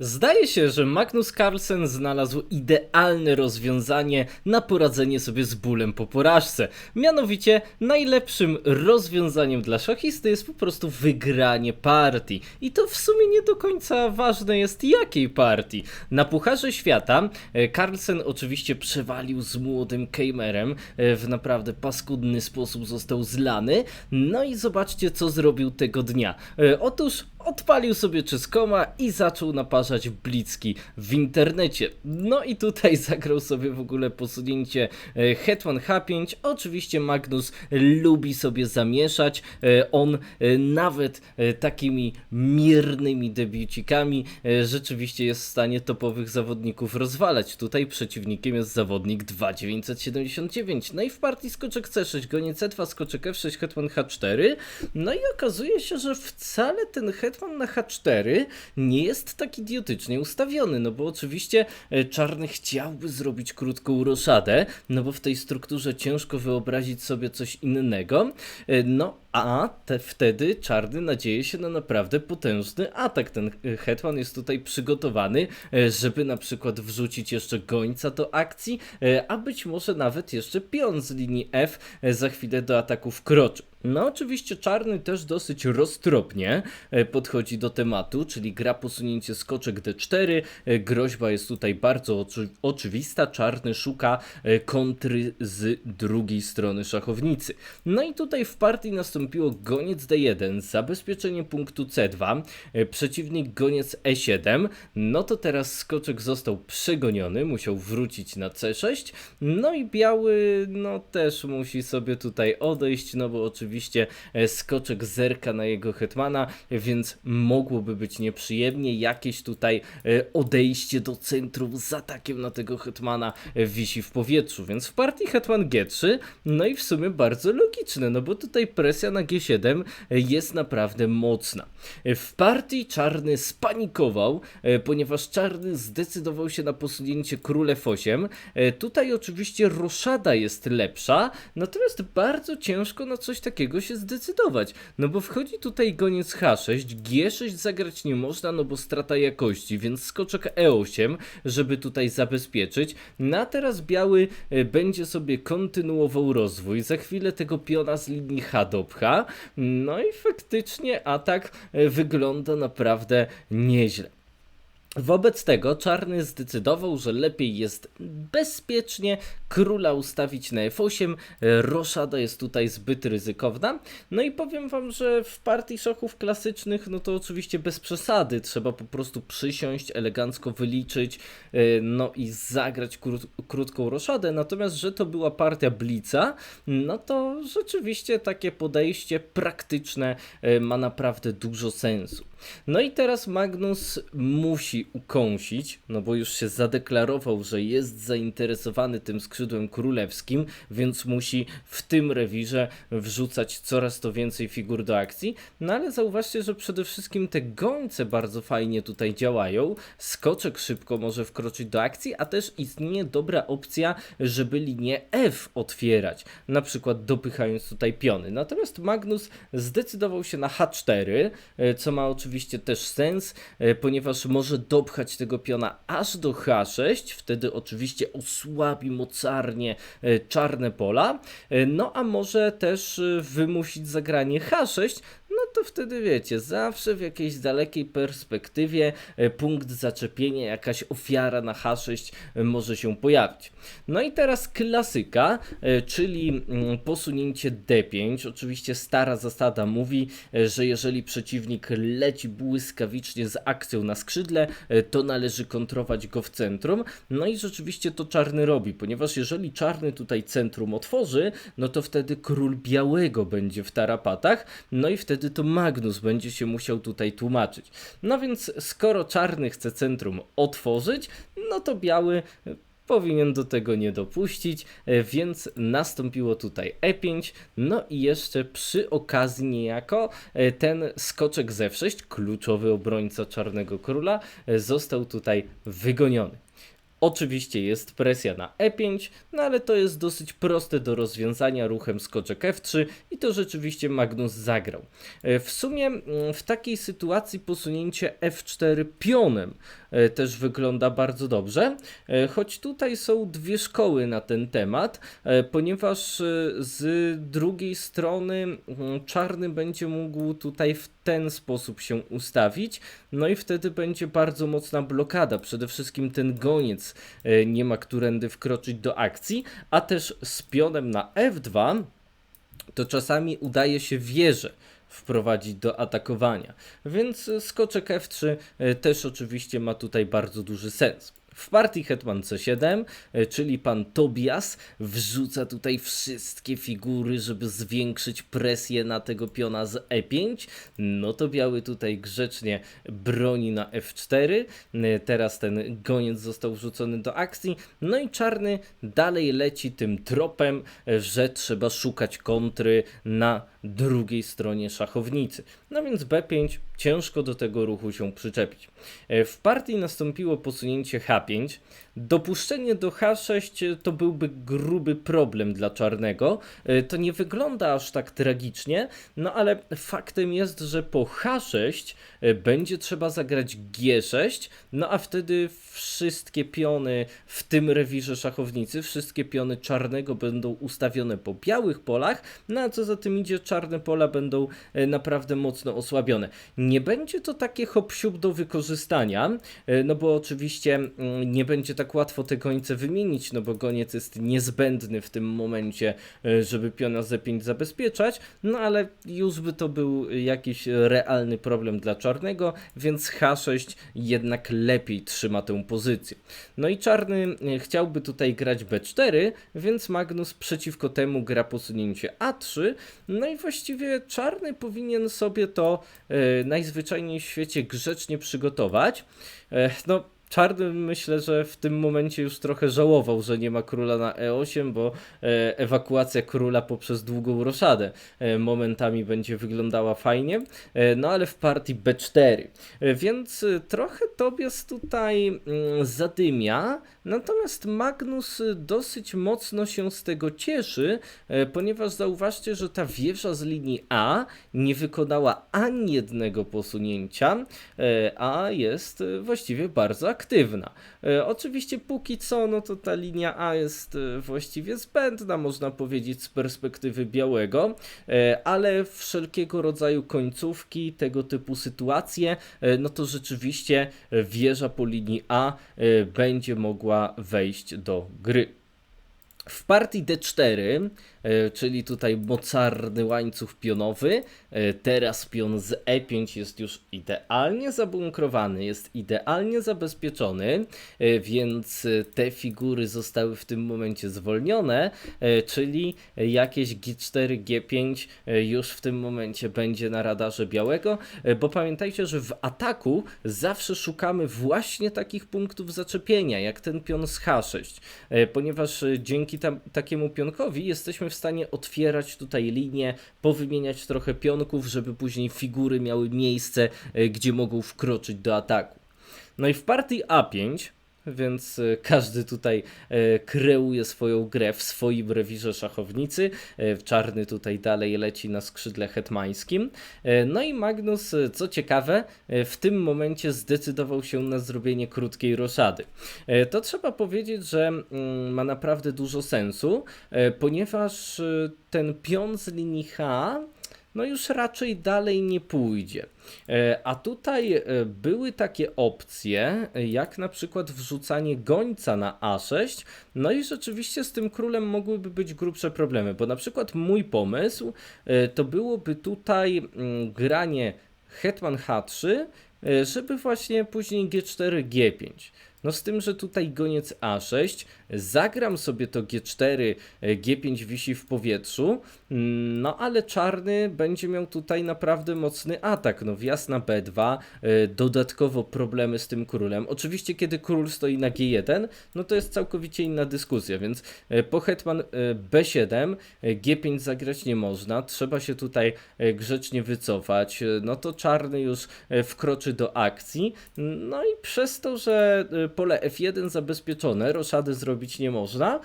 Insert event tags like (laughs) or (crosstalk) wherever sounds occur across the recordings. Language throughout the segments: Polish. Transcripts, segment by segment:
Zdaje się, że Magnus Carlsen znalazł idealne rozwiązanie na poradzenie sobie z bólem po porażce. Mianowicie, najlepszym rozwiązaniem dla szachisty jest po prostu wygranie partii. I to w sumie nie do końca ważne jest jakiej partii. Na Pucharze Świata e, Carlsen oczywiście przewalił z młodym Keimerem, e, w naprawdę paskudny sposób został zlany. No i zobaczcie, co zrobił tego dnia. E, Otóż odpalił sobie czeskoma i zaczął naparzać blitzki w internecie. No i tutaj (laughs) zagrał sobie w ogóle posunięcie e, Hetman H5. Oczywiście Magnus lubi sobie zamieszać. E, On e, nawet takimi miernymi debiucikami rzeczywiście jest w stanie topowych zawodników rozwalać. Tutaj przeciwnikiem jest zawodnik 2979. No i w partii skoczek C6, goniec C2, skoczek F6, hetman H4. No i okazuje się, że wcale ten hetman na H4 nie jest tak idiotycznie ustawiony, no bo oczywiście e, czarny chciałby zrobić krótką roszadę, no bo w tej strukturze ciężko wyobrazić sobie coś innego. E, No a te, wtedy czarny nadzieje się na naprawdę potężny atak. Ten e, hetman jest tutaj przygotowany, żeby na przykład wrzucić jeszcze gońca do akcji, a być może nawet jeszcze pion z linii F za chwilę do ataku wkroczy. No oczywiście czarny też dosyć roztropnie e, podchodzi do tematu, czyli gra posunięcie skoczek D4, e, groźba jest tutaj bardzo oczy oczywista, czarny szuka e, kontry z drugiej strony szachownicy. No i tutaj w partii nastąpiło goniec D1, zabezpieczenie punktu C2, e, przeciwnik goniec E7, no to teraz skoczek został przegoniony, musiał wrócić na C6, no i biały no też musi sobie tutaj odejść, no bo oczywiście e, skoczek zerka na jego hetmana, więc mogłoby być nieprzyjemnie, jakieś tutaj e, odejście do centrum z atakiem na tego hetmana e, wisi w powietrzu, więc w partii hetman G3, no i w sumie bardzo logiczne, no bo tutaj presja na G7 jest naprawdę mocna. W partii czarny spanikował, ponieważ czarny zdecydował się na posunięcie król F8. E, Tutaj oczywiście roszada jest lepsza, natomiast bardzo ciężko na coś takiego się zdecydować. No bo wchodzi tutaj goniec H6, G6 zagrać nie można, no bo strata jakości, więc skoczek E8, żeby tutaj zabezpieczyć. No a teraz biały e, będzie sobie kontynuował rozwój. Za chwilę tego piona z linii H dopcha. No i faktycznie atak e, wygląda naprawdę nieźle. Wobec tego czarny zdecydował, że lepiej jest bezpiecznie króla ustawić na F8. e, Roszada jest tutaj zbyt ryzykowna. No i powiem wam, że w partii szachów klasycznych, no to oczywiście bez przesady. Trzeba po prostu przysiąść, elegancko wyliczyć, e, no i zagrać krót, krótką roszadę. Natomiast, że to była partia Blica, no to rzeczywiście takie podejście praktyczne e, ma naprawdę dużo sensu. No i teraz Magnus musi ukąsić, no bo już się zadeklarował, że jest zainteresowany tym skrzydłem królewskim, więc musi w tym rewirze wrzucać coraz to więcej figur do akcji. No ale zauważcie, że przede wszystkim te gońce bardzo fajnie tutaj działają. Skoczek szybko może wkroczyć do akcji, a też istnieje dobra opcja, żeby linię F otwierać, na przykład dopychając tutaj piony. Natomiast Magnus zdecydował się na H4, e, co ma oczywiście też sens, e, ponieważ może dopchać tego piona aż do H6, wtedy oczywiście osłabi mocarnie e, czarne pola, e, no a może też e, wymusić zagranie H6, no to wtedy wiecie, zawsze w jakiejś dalekiej perspektywie e, punkt zaczepienia, jakaś ofiara na H6 e, może się pojawić. No i teraz klasyka, e, czyli mm, posunięcie D5. Oczywiście stara zasada mówi, że jeżeli przeciwnik leci błyskawicznie z akcją na skrzydle, to należy kontrować go w centrum. No i rzeczywiście to czarny robi, ponieważ jeżeli czarny tutaj centrum otworzy, no to wtedy król białego będzie w tarapatach, no i wtedy to Magnus będzie się musiał tutaj tłumaczyć. No więc skoro czarny chce centrum otworzyć, no to biały e, powinien do tego nie dopuścić, e, więc nastąpiło tutaj E5, no i jeszcze przy okazji niejako e, ten skoczek z F6, kluczowy obrońca Czarnego Króla, został tutaj wygoniony. Oczywiście jest presja na E5, no ale to jest dosyć proste do rozwiązania ruchem skoczek F3 i to rzeczywiście Magnus zagrał. E, W sumie mm, w takiej sytuacji posunięcie F4 pionem też wygląda bardzo dobrze. E, Choć tutaj są dwie szkoły na ten temat, e, ponieważ e, z drugiej strony czarny będzie mógł tutaj w ten sposób się ustawić, no i wtedy będzie bardzo mocna blokada. Przede wszystkim ten goniec e, nie ma którędy wkroczyć do akcji, a też z pionem na F2 to czasami udaje się wieżę wprowadzić do atakowania. Więc e, skoczek F3 e, też oczywiście ma tutaj bardzo duży sens. W partii Hetman C7, e, czyli pan Tobias, wrzuca tutaj wszystkie figury, żeby zwiększyć presję na tego piona z E5. No to biały tutaj grzecznie broni na F4. E, Teraz ten goniec został wrzucony do akcji. No i czarny dalej leci tym tropem, że trzeba szukać kontry na drugiej stronie szachownicy. No więc B5 ciężko do tego ruchu się przyczepić. E, W partii nastąpiło posunięcie H5. Dopuszczenie do H6 to byłby gruby problem dla czarnego. E, To nie wygląda aż tak tragicznie, no ale faktem jest, że po H6 e, będzie trzeba zagrać G6, no a wtedy wszystkie piony w tym rewirze szachownicy, wszystkie piony czarnego będą ustawione po białych polach, no a co za tym idzie, czarne pola będą e, naprawdę mocno osłabione. Nie będzie to takie hop do wykorzystania, no bo oczywiście mm, nie będzie tak łatwo te gońce wymienić, no bo goniec jest niezbędny w tym momencie, e, żeby piona Z5 zabezpieczać, no ale już by to był jakiś realny problem dla czarnego, więc H6 jednak lepiej trzyma tę pozycję. No i czarny e, chciałby tutaj grać B4, więc Magnus przeciwko temu gra posunięcie A3, no i właściwie czarny powinien sobie to e, najzwyczajniej w świecie grzecznie przygotować. No, Czarny myślę, że w tym momencie już trochę żałował, że nie ma króla na E8, bo e, ewakuacja króla poprzez długą roszadę e, momentami będzie wyglądała fajnie, e, no ale w partii B4. E, więc trochę Tobias tutaj mm, zadymia, natomiast Magnus dosyć mocno się z tego cieszy, ponieważ zauważcie, że ta wieża z linii A nie wykonała ani jednego posunięcia, a jest właściwie bardzo aktywna. E, Oczywiście póki co, no to ta linia A jest e, właściwie zbędna, można powiedzieć, z perspektywy białego, e, ale wszelkiego rodzaju końcówki, tego typu sytuacje, no to rzeczywiście wieża po linii A będzie mogła wejść do gry. W partii D4, e, czyli tutaj mocarny łańcuch pionowy, e, teraz pion z E5 jest już idealnie zabunkrowany, jest idealnie zabezpieczony, e, więc te figury zostały w tym momencie zwolnione, czyli jakieś G4, G5 e, już w tym momencie będzie na radarze białego, bo pamiętajcie, że w ataku zawsze szukamy właśnie takich punktów zaczepienia, jak ten pion z H6, e, ponieważ e, dzięki tam, takiemu pionkowi jesteśmy w stanie otwierać tutaj linię, powymieniać trochę pionków, żeby później figury miały miejsce, e, gdzie mogą wkroczyć do ataku. No i w partii A5 więc e, każdy tutaj e, kreuje swoją grę w swoim rewirze szachownicy. E, Czarny tutaj dalej leci na skrzydle hetmańskim. No i Magnus, co ciekawe, w tym momencie zdecydował się na zrobienie krótkiej roszady. To trzeba powiedzieć, że mm, ma naprawdę dużo sensu, ponieważ ten pion z linii H no już raczej dalej nie pójdzie. E, A tutaj e, były takie opcje, e, jak na przykład wrzucanie gońca na A6, no i rzeczywiście z tym królem mogłyby być grubsze problemy, bo na przykład mój pomysł to byłoby tutaj mm, granie hetman H3, e, żeby właśnie później G4, G5. No z tym, że tutaj goniec A6, zagram sobie to G4, e, G5 wisi w powietrzu, mm, no ale czarny będzie miał tutaj naprawdę mocny atak, no wjazd na B2, e, dodatkowo problemy z tym królem. Oczywiście kiedy król stoi na G1, no to jest całkowicie inna dyskusja, więc e, po hetman e, B7, e, G5 zagrać nie można, trzeba się tutaj grzecznie wycofać, no to czarny już wkroczy do akcji, no i przez to, że pole F1 zabezpieczone, roszady zrobić nie można,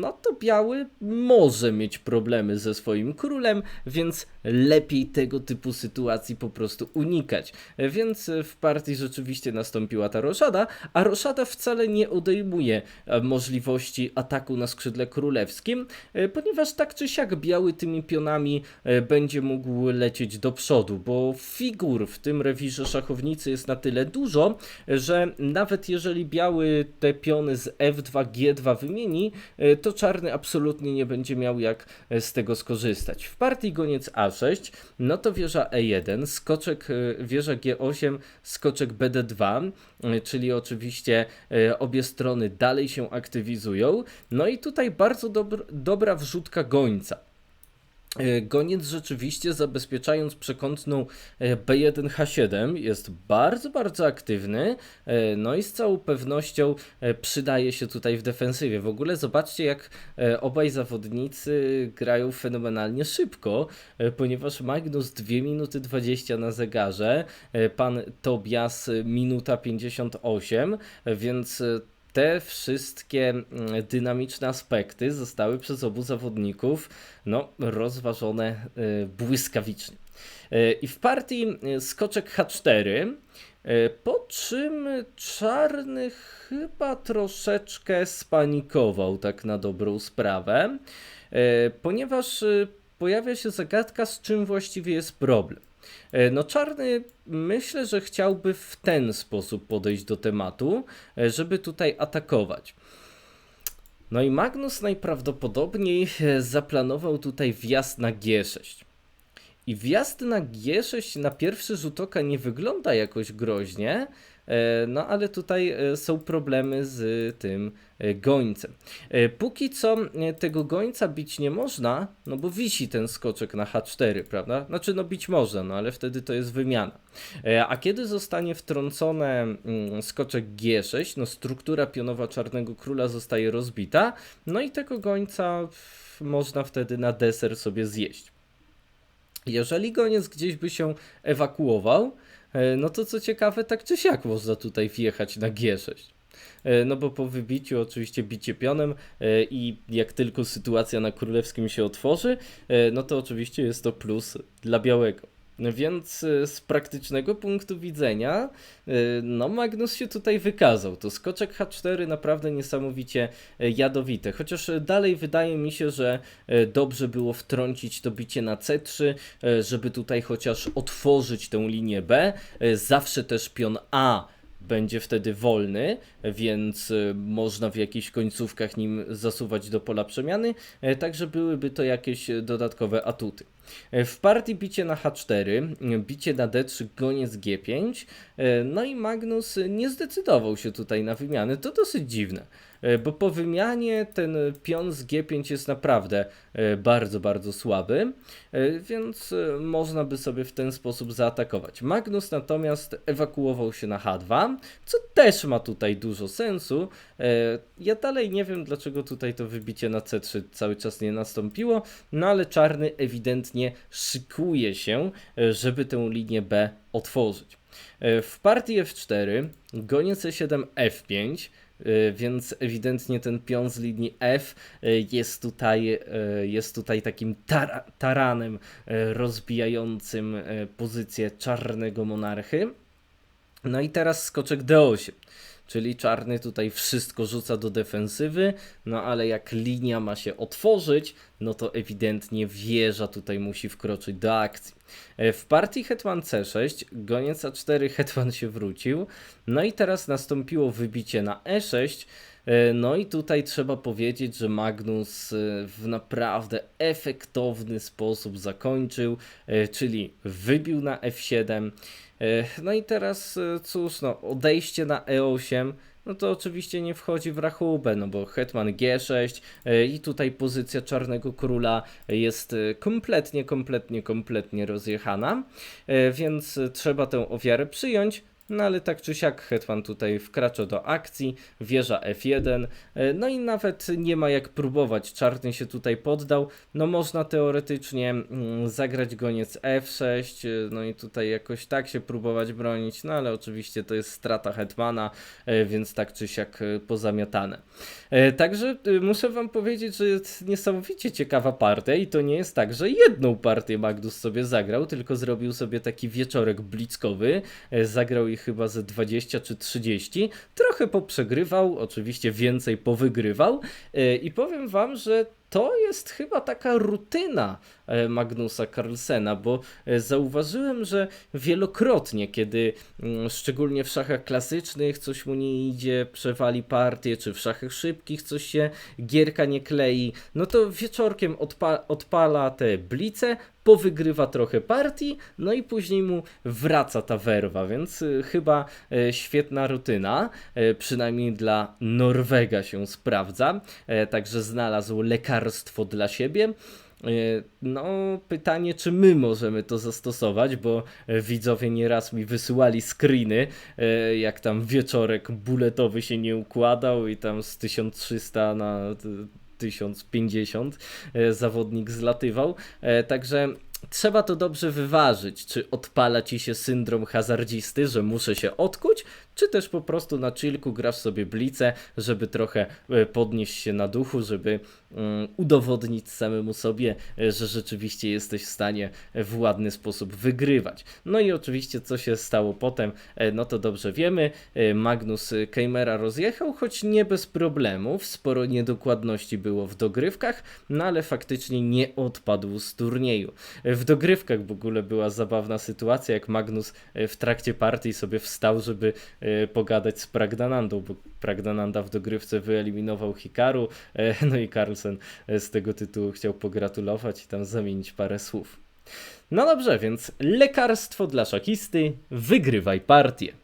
no to biały może mieć problemy ze swoim królem, więc lepiej tego typu sytuacji po prostu unikać. E, Więc e, w partii rzeczywiście nastąpiła ta roszada, a roszada wcale nie odejmuje e, możliwości ataku na skrzydle królewskim, e, ponieważ tak czy siak biały tymi pionami e, będzie mógł lecieć do przodu, bo figur w tym rewirze szachownicy jest na tyle dużo, że nawet jeżeli biały te piony z F2, G2 wymieni, e, to czarny absolutnie nie będzie miał jak e, z tego skorzystać. W partii goniec A6, no to wieża E1, skoczek e, wieża G8, skoczek BD2, e, czyli oczywiście obie strony dalej się aktywizują. No i tutaj bardzo dobr, dobra wrzutka gońca. E, Goniec rzeczywiście zabezpieczając przekątną e, B1H7 jest bardzo, bardzo aktywny, e, no i z całą pewnością przydaje się tutaj w defensywie. W ogóle zobaczcie jak obaj zawodnicy grają fenomenalnie szybko, ponieważ Magnus 2 minuty 20 na zegarze, pan Tobias minuta 58, e, więc te wszystkie mm, dynamiczne aspekty zostały przez obu zawodników no, rozważone y, błyskawicznie. Y, I w partii y, skoczek H4, y, po czym czarny chyba troszeczkę spanikował, tak na dobrą sprawę, ponieważ pojawia się zagadka, z czym właściwie jest problem. E, No, czarny myślę, że chciałby w ten sposób podejść do tematu, e, żeby tutaj atakować. No i Magnus najprawdopodobniej e, zaplanował tutaj wjazd na G6. I wjazd na G6 na pierwszy rzut oka nie wygląda jakoś groźnie, no ale tutaj e, są problemy z tym e, gońcem. E, Póki co e, tego gońca bić nie można, no bo wisi ten skoczek na H4, prawda? Znaczy no bić można, no ale wtedy to jest wymiana. E, A kiedy zostanie wtrącone mm, skoczek G6, no struktura pionowa czarnego króla zostaje rozbita, no i tego gońca można wtedy na deser sobie zjeść. Jeżeli goniec gdzieś by się ewakuował, e, no to co ciekawe, tak czy siak można tutaj wjechać na G6. E, No bo po wybiciu oczywiście bicie pionem e, i jak tylko sytuacja na królewskim się otworzy, e, no to oczywiście jest to plus dla białego. Więc e, z praktycznego punktu widzenia, e, no Magnus się tutaj wykazał. To skoczek H4 naprawdę niesamowicie e, jadowite. Chociaż dalej wydaje mi się, że dobrze było wtrącić to bicie na C3, e, żeby tutaj chociaż otworzyć tę linię B. Zawsze też pion A będzie wtedy wolny, więc e, można w jakichś końcówkach nim zasuwać do pola przemiany, e, także byłyby to jakieś dodatkowe atuty. E, W partii bicie na H4, e, bicie na D3, goniec G5, e, no i Magnus nie zdecydował się tutaj na wymianę, to dosyć dziwne, bo po wymianie ten pion z G5 jest naprawdę e, bardzo, bardzo słaby, e, więc e, można by sobie w ten sposób zaatakować. Magnus natomiast ewakuował się na H2, co też ma tutaj dużo sensu. E, Ja dalej nie wiem, dlaczego tutaj to wybicie na C3 cały czas nie nastąpiło, no ale czarny ewidentnie szykuje się, e, żeby tę linię B otworzyć. E, W partii F4 goniec E7 F5, e, więc ewidentnie ten pion z linii F e, jest tutaj, e, jest tutaj takim tara, taranem rozbijającym pozycję czarnego monarchy. No i teraz skoczek D8. Czyli czarny tutaj wszystko rzuca do defensywy, no ale jak linia ma się otworzyć, no to ewidentnie wieża tutaj musi wkroczyć do akcji. E, W partii hetman C6, goniec A4, hetman się wrócił, no i teraz nastąpiło wybicie na E6, E, No i tutaj trzeba powiedzieć, że Magnus e, w naprawdę efektowny sposób zakończył, e, czyli wybił na F7. E, No i teraz e, cóż, no, odejście na E8. No to oczywiście nie wchodzi w rachubę, no bo hetman G6 e, i tutaj pozycja czarnego króla jest e, kompletnie, kompletnie, kompletnie rozjechana, e, więc e, trzeba tę ofiarę przyjąć. No ale tak czy siak Hetman tutaj wkracza do akcji, wieża F1, e, no i nawet nie ma jak próbować, czarny się tutaj poddał, no można teoretycznie mm, zagrać goniec F6, e, no i tutaj jakoś tak się próbować bronić, no ale oczywiście to jest strata Hetmana, e, więc tak czy siak pozamiatane. Także muszę wam powiedzieć, że jest niesamowicie ciekawa partia i to nie jest tak, że jedną partię Magnus sobie zagrał, tylko zrobił sobie taki wieczorek blitzkowy, zagrał ich chyba ze 20 czy 30, trochę poprzegrywał, oczywiście więcej powygrywał. E, i powiem wam, że to jest chyba taka rutyna e, Magnusa Carlsena, bo e, zauważyłem, że wielokrotnie, kiedy mm, szczególnie w szachach klasycznych coś mu nie idzie, przewali partię, czy w szachach szybkich coś się gierka nie klei, no to wieczorkiem odpa odpala te blice, powygrywa trochę partii, no i później mu wraca ta werwa, więc y, chyba e, świetna rutyna, e, przynajmniej dla Norwega się sprawdza, e, także znalazł lekarstwo dla siebie. E, No, pytanie, czy my możemy to zastosować, bo e, widzowie nieraz mi wysyłali screeny, e, jak tam wieczorek buletowy się nie układał i tam z 1300 na e, 1050 e, zawodnik zlatywał. Także trzeba to dobrze wyważyć, czy odpala ci się syndrom hazardzisty, że muszę się odkuć, czy też po prostu na chillku grasz sobie blice, żeby trochę e, podnieść się na duchu, żeby mm, udowodnić samemu sobie, e, że rzeczywiście jesteś w stanie w ładny sposób wygrywać. No i oczywiście co się stało potem, e, no to dobrze wiemy. E, Magnus e, Keimera rozjechał, choć nie bez problemów, sporo niedokładności było w dogrywkach, no ale faktycznie nie odpadł z turnieju. E, W dogrywkach w ogóle była zabawna sytuacja, jak Magnus e, w trakcie partii sobie wstał, żeby e, pogadać z Pragdanandą, bo Pragdananda w dogrywce wyeliminował Hikaru, e, (laughs) no i Carlsen e, z tego tytułu chciał pogratulować i tam zamienić parę słów. No dobrze, więc lekarstwo dla szakisty, wygrywaj partię.